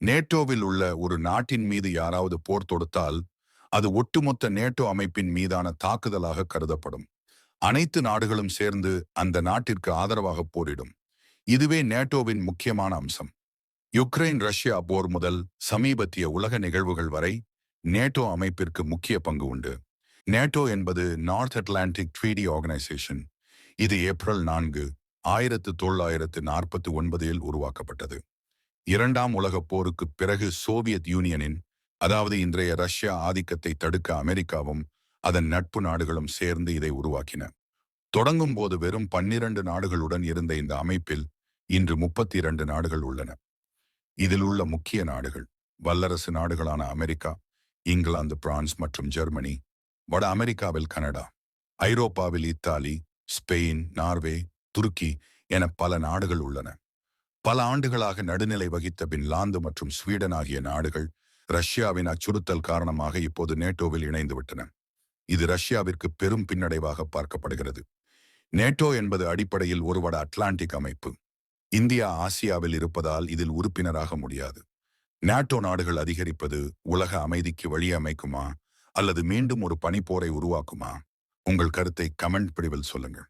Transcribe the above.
நேட்டோவில் உள்ள ஒரு நாட்டின் மீது யாராவது போர் தொடுத்தால் அது ஒட்டுமொத்த நேட்டோ அமைப்பின் மீதான தாக்குதலாக கருதப்படும். அனைத்து நாடுகளும் சேர்ந்து அந்த நாட்டிற்கு ஆதரவாக போரிடும். இதுவே நேட்டோவின் முக்கியமான அம்சம். யுக்ரைன் ரஷ்யா போர் முதல் சமீபத்திய உலக நிகழ்வுகள் வரை நேட்டோ அமைப்பிற்கு முக்கிய பங்கு உண்டு. நேட்டோ என்பது நார்த் அட்லாண்டிக் ட்ரீடி ஆர்கனைசேஷன். இது ஏப்ரல் நான்கு ஆயிரத்து தொள்ளாயிரத்து நாற்பத்தி ஒன்பதில் உருவாக்கப்பட்டது. இரண்டாம் உலகப் போருக்கு பிறகு சோவியத் யூனியனின் அதாவது இன்றைய ரஷ்யா ஆதிக்கத்தை தடுக்க அமெரிக்காவும் அதன் நட்பு நாடுகளும் சேர்ந்து இதை உருவாக்கின. தொடங்கும் போது வெறும் பன்னிரண்டு நாடுகளுடன் இருந்த இந்த அமைப்பில் இன்று முப்பத்தி இரண்டு நாடுகள் உள்ளன. இதில் உள்ள முக்கிய நாடுகள் வல்லரசு நாடுகளான அமெரிக்கா இங்கிலாந்து பிரான்ஸ் மற்றும் ஜெர்மனி வட அமெரிக்காவில் கனடா ஐரோப்பாவில் இத்தாலி ஸ்பெயின் நார்வே துருக்கி என பல நாடுகள் உள்ளன. பல ஆண்டுகளாக நடுநிலை வகித்த பின்லாந்து மற்றும் ஸ்வீடன் ஆகிய நாடுகள் ரஷ்யாவின் அச்சுறுத்தல் காரணமாக இப்போது நேட்டோவில் இணைந்துவிட்டன இது ரஷ்யாவிற்கு பெரும் பின்னடைவாக பார்க்கப்படுகிறது. நேட்டோ என்பது அடிப்படையில் ஒருவட அட்லாண்டிக் அமைப்பு. இந்தியா ஆசியாவில் இருப்பதால் இதில் உறுப்பினராக முடியாது. நாட்டோ நாடுகள் அதிகரிப்பது உலக அமைதிக்கு வழியமைக்குமா அல்லது மீண்டும் ஒரு பனிப்போரை உருவாக்குமா? உங்கள் கருத்தை கமெண்ட் பிரிவில் சொல்லுங்கள்.